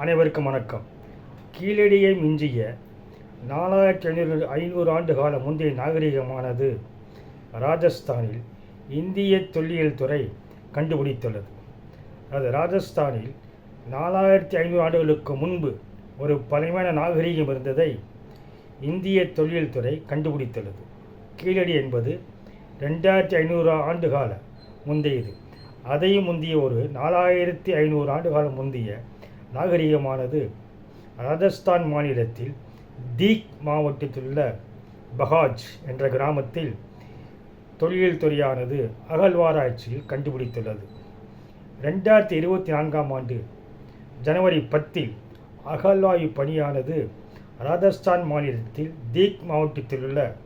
அனைவருக்கும் வணக்கம். கீழடியை மிஞ்சிய நாலாயிரத்தி ஐநூறு ஐநூறு ஆண்டு கால முந்தைய நாகரிகமானது ராஜஸ்தானில் இந்திய தொல்லியல் துறை கண்டுபிடித்துள்ளது. அது ராஜஸ்தானில் நாலாயிரத்தி ஐநூறு ஆண்டுகளுக்கு முன்பு ஒரு பழமையான நாகரிகம் இருந்ததை இந்திய தொல்லியல் துறை கண்டுபிடித்துள்ளது. கீழடி என்பது ரெண்டாயிரத்தி ஐநூறு ஆண்டு கால முந்தையது. அதையும் முந்திய ஒரு நாலாயிரத்தி ஐநூறு ஆண்டு காலம் முந்திய நாகரிகமானது. ராஜஸ்தான் மாநிலத்தில் தீக் மாவட்டத்தில் உள்ள பஹாஜ் என்ற கிராமத்தில் தொழில் துறையானது அகழ்வாராய்ச்சியில் கண்டுபிடித்துள்ளது. ரெண்டாயிரத்தி இருபத்தி நான்காம் ஆண்டு ஜனவரி பத்தில் அகழ்வாய்வு பணியானது ராஜஸ்தான் மாநிலத்தில் தீக் மாவட்டத்தில் உள்ள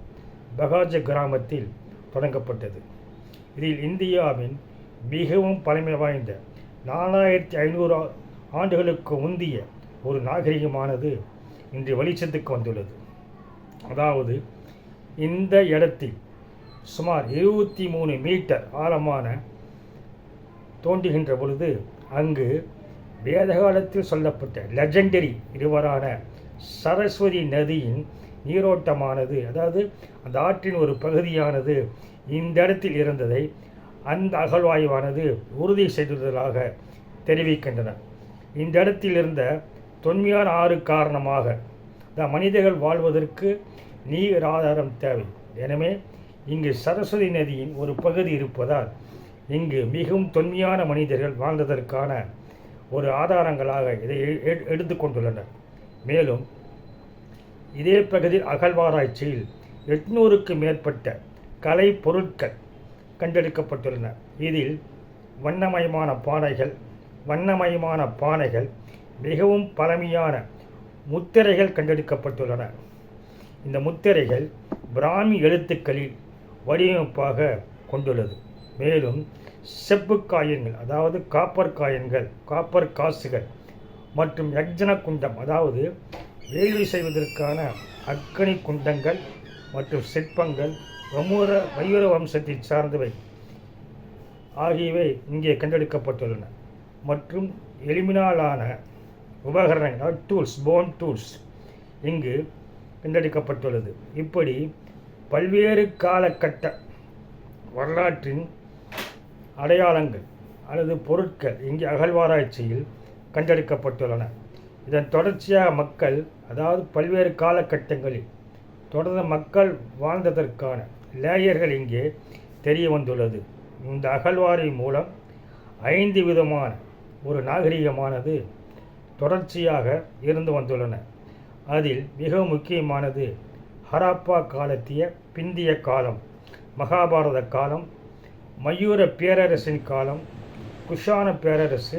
பகாஜ கிராமத்தில் தொடங்கப்பட்டது. இதில் இந்தியாவின் மிகவும் பழமை வாய்ந்த நாலாயிரத்தி ஐநூறு ஆண்டுகளுக்கு முந்திய ஒரு நாகரிகமானது இன்று வெளிச்சத்துக்கு வந்துள்ளது. அதாவது இந்த இடத்தில் சுமார் இருபத்தி மூணு மீட்டர் ஆழமான தோண்டுகின்ற பொழுது அங்கு வேதகாலத்தில் சொல்லப்பட்ட லெஜெண்டரி இருவரான சரஸ்வதி நதியின் நீரோட்டமானது அதாவது அந்த ஆற்றின் ஒரு பகுதியானது இந்த இடத்தில் இருந்ததை அந்த அகழ்வாய்வானது உறுதி செய்துள்ளதாக தெரிவிக்கின்றன. இந்த இடத்தில் இருந்த தொன்மையான ஆறு காரணமாக த மனிதர்கள் வாழ்வதற்கு நீர் ஆதாரம் தேவை. எனவே இங்கு சரஸ்வதி நதியின் ஒரு பகுதி இருப்பதால் இங்கு மிகவும் தொன்மையான மனிதர்கள் வாழ்ந்ததற்கான ஒரு ஆதாரங்களாக இதை எ- எடுத்துக்கொண்டுள்ளனர் மேலும் இதே பகுதியில் அகழ்வாராய்ச்சியில் எட்நூறுக்கு மேற்பட்ட கலை பொருட்கள் கண்டெடுக்கப்பட்டுள்ளன. இதில் வண்ணமயமான பானைகள் வண்ணமயமான பானைகள் மிகவும் பழமையான முத்திரைகள் கண்டெடுக்கப்பட்டுள்ளன. இந்த முத்திரைகள் பிராமி எழுத்துக்களில் வடிவமைப்பாக கொண்டுள்ளது. மேலும் செப்பு காயின்கள் அதாவது காப்பர் காயன்கள் காப்பர் காசுகள் மற்றும் யக்ஜன குண்டம் அதாவது வேள்வி செய்வதற்கான அக்கனி குண்டங்கள் மற்றும் சிற்பங்கள் வமூர மயூர வம்சத்தை சார்ந்தவை ஆகியவை இங்கே கண்டெடுக்கப்பட்டுள்ளன. மற்றும் எளிமினாலான உபகரணங்கள் டூல்ஸ் போன் டூல்ஸ் இங்கு கண்டெடுக்கப்பட்டுள்ளது. இப்படி பல்வேறு காலகட்ட வரலாற்றின் அடையாளங்கள் அல்லது பொருட்கள் இங்கே அகழ்வாராய்ச்சியில் கண்டெடுக்கப்பட்டுள்ளன. இதன் தொடர்ச்சியாக மக்கள் அதாவது பல்வேறு காலகட்டங்களில் தொடர்ந்து மக்கள் வாழ்ந்ததற்கான லேயர்கள் இங்கே தெரிய வந்துள்ளது. இந்த அகழ்வாரி மூலம் ஐந்து விதமான ஒரு நாகரிகமானது தொடர்ச்சியாக இருந்து வந்துள்ளன. அதில் மிக முக்கியமானது ஹராப்பா காலத்திய பிந்திய காலம் மகாபாரத காலம் மயூர பேரரசின் காலம் குஷான பேரரசு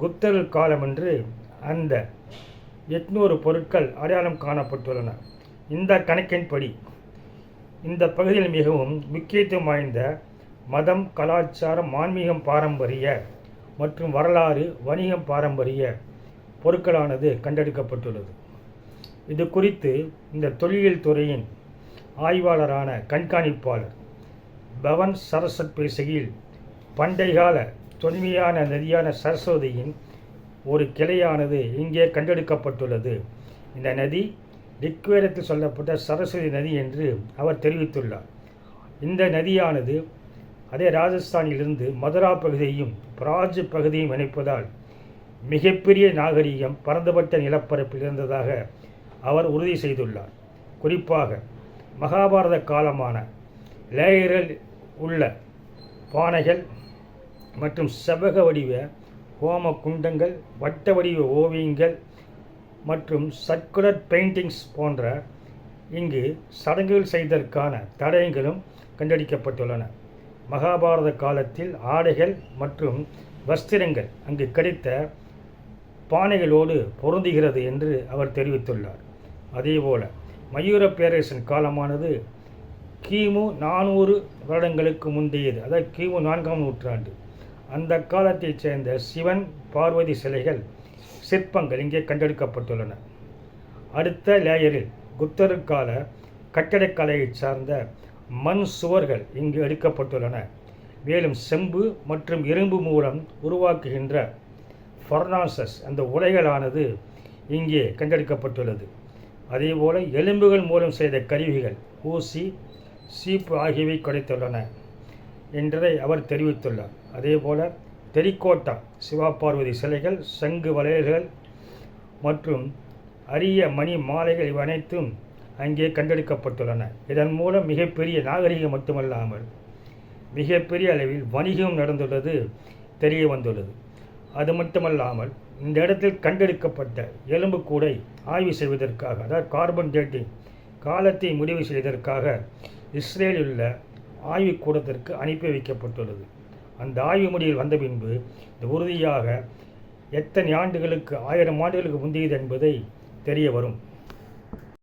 குப்தர்கள் காலம் என்று அந்த எட்நூறு பொருட்கள் அடையாளம் காணப்பட்டுள்ளன. இந்த கணக்கின்படி இந்த பகுதியில் மிகவும் முக்கியத்துவம் வாய்ந்த மதம் கலாச்சாரம் ஆன்மீகம் பாரம்பரிய மற்றும் வரலாறு வணிகம் பாரம்பரிய பொருட்களானது கண்டெடுக்கப்பட்டுள்ளது. இது குறித்து இந்த தொல்லியல் துறையின் ஆய்வாளரான கண்காணிப்பாளர் பவன் சரஸ்வத் பேசுகையில் பண்டைகால தொன்மையான நதியான சரஸ்வதியின் ஒரு கிளையானது இங்கே கண்டெடுக்கப்பட்டுள்ளது. இந்த நதி ரிக்வேதத்தில் சொல்லப்பட்ட சரஸ்வதி நதி என்று அவர் தெரிவித்துள்ளார். இந்த நதியானது அதே ராஜஸ்தானிலிருந்து மதுரா பகுதியையும் பிராஜ் பகுதியையும் இணைப்பதால் மிகப்பெரிய நாகரிகம் பரந்துபட்ட நிலப்பரப்பில் இருந்ததாக அவர் உறுதி செய்துள்ளார். குறிப்பாக மகாபாரத காலமான லேயரில் உள்ள பானைகள் மற்றும் செவ்வக வடிவ ஹோம குண்டங்கள் வட்ட வடிவ ஓவியங்கள் மற்றும் சர்க்குலர் பெயிண்டிங்ஸ் போன்ற இங்கு சடங்குகள் செய்தற்கான தடயங்களும் கண்டறிக்கப்பட்டுள்ளன மகாபாரத காலத்தில் ஆடைகள் மற்றும் வஸ்திரங்கள் அங்கு கிடைத்த பானைகளோடு பொருந்துகிறது என்று அவர் தெரிவித்துள்ளார். அதேபோல மயூர பேரரசின் காலமானது கிமு நானூறு வருடங்களுக்கு முந்தையது அதாவது கிமு நான்காம் நூற்றாண்டு. அந்த காலத்தைச் சேர்ந்த சிவன் பார்வதி சிலைகள் சிற்பங்கள் இங்கே கண்டெடுக்கப்பட்டுள்ளன. அடுத்த லேயரில் குப்தர் கால கட்டடக்கலையைச் சார்ந்த மண் சுவர்கள் இங்கு எடுக்கப்பட்டுள்ளன. மேலும் செம்பு மற்றும் இரும்பு மூலம் உருவாக்குகின்ற ஃபர்னாசஸ் அந்த உலைகளானது இங்கே கண்டெடுக்கப்பட்டுள்ளது. அதேபோல் எலும்புகள் மூலம் செய்த கருவிகள் ஊசி சீப்பு ஆகியவை கிடைத்துள்ளன என்றதை அவர் தெரிவித்துள்ளார். அதேபோல சிவா பார்வதி சிலைகள் சங்கு வளையல்கள் மற்றும் அரிய மணி மாலைகள் இவனைத்தும் அங்கே கண்டெடுக்கப்பட்டுள்ளன. இதன் மூலம் மிகப்பெரிய நாகரிகம் மட்டுமல்லாமல் மிகப்பெரிய அளவில் வணிகம் நடந்துள்ளது தெரிய வந்துள்ளது அது மட்டுமல்லாமல் இந்த இடத்தில் கண்டெடுக்கப்பட்ட எலும்புக்கூடை ஆய்வு செய்வதற்காக அதாவது கார்பன் டேட்டிங் காலத்தை முடிவு செய்வதற்காக இஸ்ரேலில் உள்ள ஆய்வுக்கூடத்திற்கு அனுப்பி வைக்கப்பட்டுள்ளது. அந்த ஆய்வு முடிவில் வந்த பின்பு இந்த உறுதியாக எத்தனை ஆண்டுகளுக்கு ஆயிரம் ஆண்டுகளுக்கு முந்தியது என்பதை தெரிய வரும்